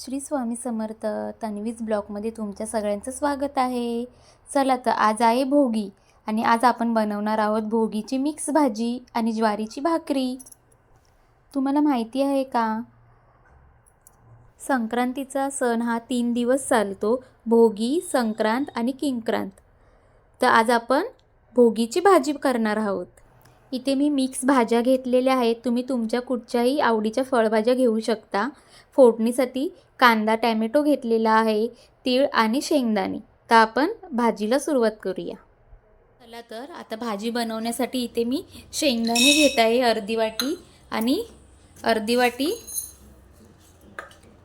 श्री स्वामी समर्थ तन्वीज ब्लॉगमध्ये तुमच्या सगळ्यांचं स्वागत आहे. चला तर आज आहे भोगी आणि आज आपण बनवणार आहोत भोगीची मिक्स भाजी आणि ज्वारीची भाकरी. तुम्हाला माहिती आहे का? संक्रांतीचा सण हा तीन दिवस चालतो भोगी संक्रांत आणि किंक्रांत. तर आज आपण भोगीची भाजी करणार आहोत. इथे मी मिक्स भाज्या घेतलेल्या आहेत. तुम्ही तुमच्या कुठच्याही आवडीच्या फळभाज्या घेऊ शकता. फोडणीसाठी कांदा टॅमॅटो घेतलेला आहे तीळ आणि शेंगदाणे. तर आपण भाजीला सुरुवात करूया. चला तर आता भाजी बनवण्यासाठी इथे मी शेंगदाणे घेत आहे अर्धी वाटी आणि अर्धी वाटी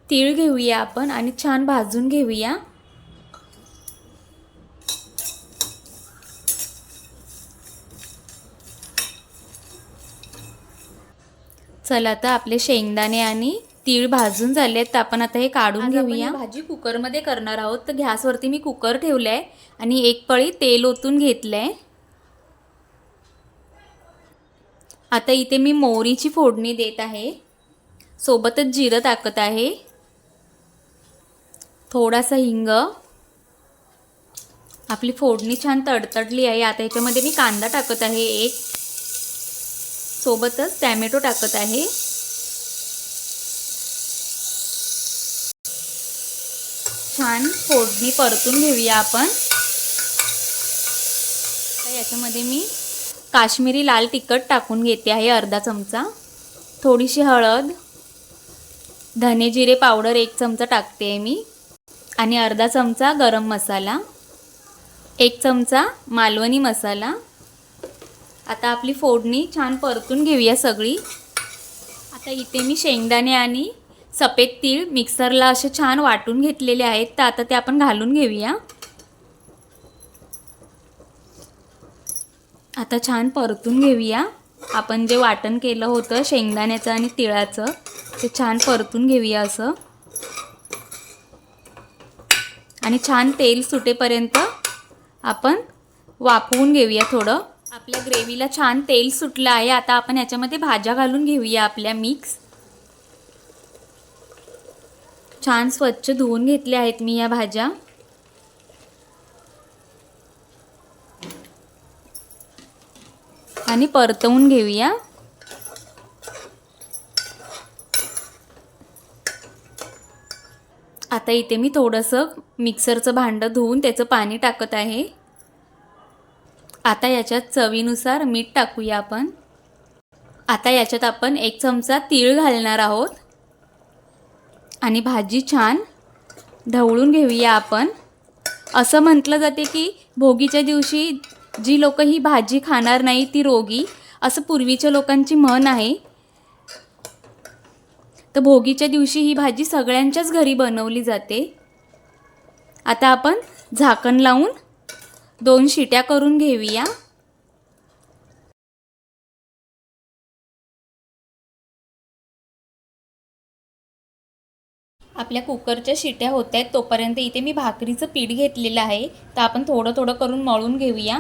तीळ घेऊया आपण आणि छान भाजून घेऊया. चला तर आपले शेंगदाणे आणि तीळ भाजून झाले आहेत. तर आपण आता हे काढून घेऊया. भाजी कुकरमध्ये करणार आहोत. तर गॅसवरती मी कुकर ठेवलं आहे आणि एक पळी तेल ओतून घेतलं आहे आता इथे मी मोहरीची फोडणी देत आहे. सोबतच जिरं टाकत आहे. थोडासा हिंग. आपली फोडणी छान तडतडली आहे. आता याच्यामध्ये मी कांदा टाकत आहे एक. सोबतच टॅमॅटो टाकत आहे. छान फोडणी परतून घेऊया आपण. तर याच्यामध्ये मी काश्मीरी लाल तिखट टाकून घेते आहे अर्धा चमचा. थोडीशी हळद धने जिरे पावडर एक चमचा टाकते आहे मी. आणि अर्धा चमचा गरम मसाला एक चमचा मालवणी मसाला आता आपली फोडणी छान परतून घेऊया सगळी. आता इथे मी शेंगदाणे आणि सफेद तीळ मिक्सरला असे छान वाटून घेतलेले आहेत. तर आता ते आपण घालून घेऊया. आता छान परतून घेऊया. आपण जे वाटण केलं होतं शेंगदाण्याचं आणि तिळाचं ते छान परतून घेऊया असं. आणि छान तेल सुटेपर्यंत आपण वाफवून घेऊया थोडं. आपल्या ग्रेव्हीला छान तेल सुटलं आहे. आता आपण याच्यामध्ये भाज्या घालून घेऊया आपल्या मिक्स. छान स्वच्छ धुवून घेतल्या आहेत मी या भाज्या. आणि परतवून घेऊया. आता इथे मी थोडंसं मिक्सरचं भांडं धुवून त्याचं पाणी टाकत आहे. आता याच्यात चवीनुसार मीठ टाकूया आपण. आता याच्यात आपण एक चमचा तीळ घालणार आहोत. आणि भाजी छान ढवळून घेऊया आपण. असं म्हटलं जाते की भोगीच्या दिवशी जी लोक ही भाजी खाणार नाही ती रोगी असं पूर्वीच्या लोकांची म्हण आहे. तर भोगीच्या दिवशी ही भाजी सगळ्यांच्याच घरी बनवली जाते. आता आपण झाकण लावून दोन शिट्या करून घेऊया. आपल्या कुकरच्या शिट्या होत आहेत तोपर्यंत इथे मी भाकरीचं पीठ घेतलेलं आहे. तर आपण थोडं थोडं करून मळून घेऊया.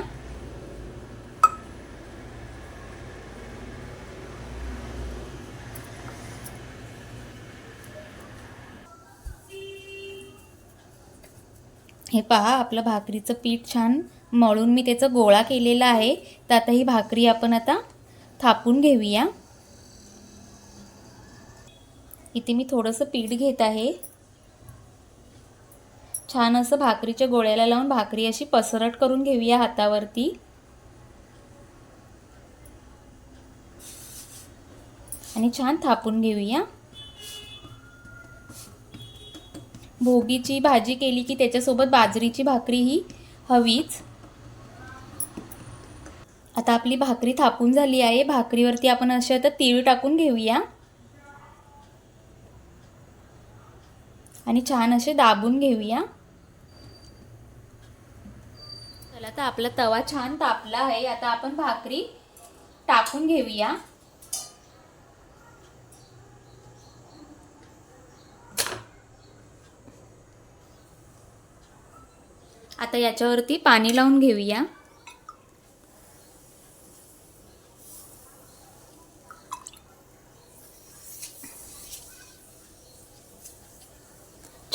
हे पहा आपलं भाकरीचं पीठ छान मळून मी त्याचा गोळा केलेला आहे. तर आता ही भाकरी आपण आता थापून घेऊया. इथे मी थोडंसं पीठ घेत आहे. छान असं भाकरीच्या गोळ्याला लावून भाकरी अशी पसरट करून घेऊया हातावरती. आणि छान थापून घेऊया. भोगीची भाजी केली की त्याच्यासोबत बाजरीची भाकरी ही हवीच. आता आपली भाकरी थापून झाली आहे. भाकरीवरती आपण असे आता तीळ टाकून घेऊया. आणि छान असे दाबून घेऊया. चला तर आपला तवा छान तापला आहे. आता आपण भाकरी टाकून घेऊया. आता याच्यावरती पाणी लावून घेऊया.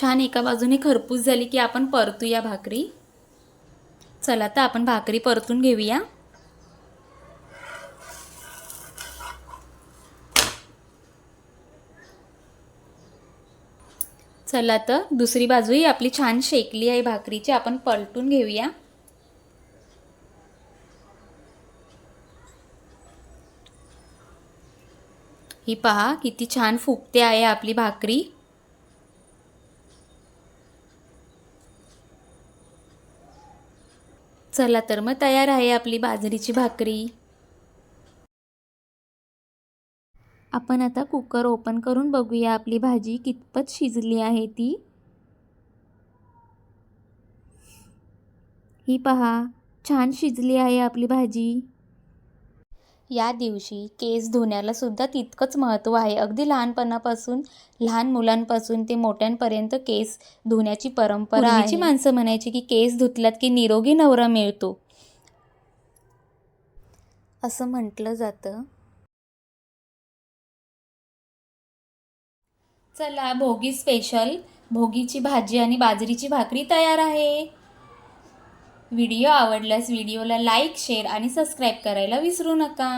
छान एका बाजूने खरपूस झाली की आपण परतूया भाकरी. चला तर आपण भाकरी परतून घेऊया. चला तर दुसरी बाजूही आपली छान शेकली आहे भाकरीची आपण पलटून घेऊया. ही पहा किती छान फुगते आहे आपली भाकरी. चला तर मग तयार आहे आपली बाजरीची भाकरी. आपण आता कुकर ओपन करून बघूया आपली भाजी कितपत शिजली आहे ती. ही पहा छान शिजली आहे आपली भाजी. या दिवशी केस धुण्याला सुद्धा तितकंच महत्त्व आहे. अगदी लहानपणापासून लहान मुलांपासून ते मोठ्यांपर्यंत केस धुण्याची परंपरा आहे. माणसं म्हणायची की केस धुतल्यात की निरोगी नवरा मिळतो. असं म्हटलं जातं. चला भोगी स्पेशल भोगीची भाजी आणि बाजरीची भाकरी तयार आहे. व्हिडिओ आवडल्यास व्हिडिओला लाईक शेअर आणि सबस्क्राईब करायला विसरू नका.